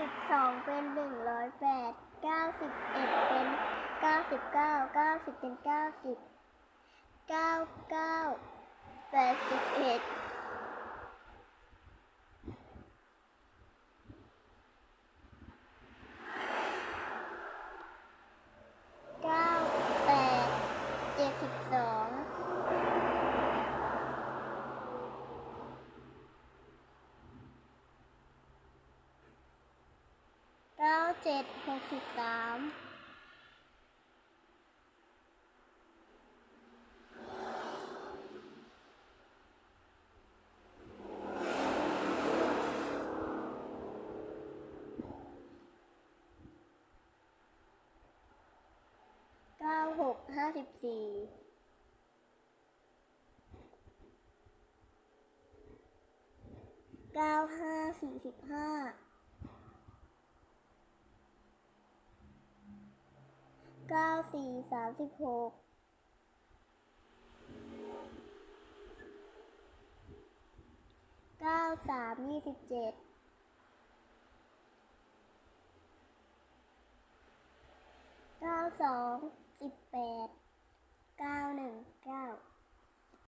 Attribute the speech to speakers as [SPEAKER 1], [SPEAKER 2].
[SPEAKER 1] สิบสองเป็นหนึ่งร้อยแปดเก้าสิบเอ็ดเป็นเก้าสิบเก้าเก้าสิบเป็นเก้าสิบเก้าเก้าแปดสิบเอ็ดเก้าแปดเจ็ดสิบสอง เก้าเจ็ดหกสิบสามเก้าหกห้าสิบสี่เก้าห้าสี่สิบห้า เก้าสี่สามสิบหกเก้าสามยี่สิบเจ็ดเก้าสองสิบแปด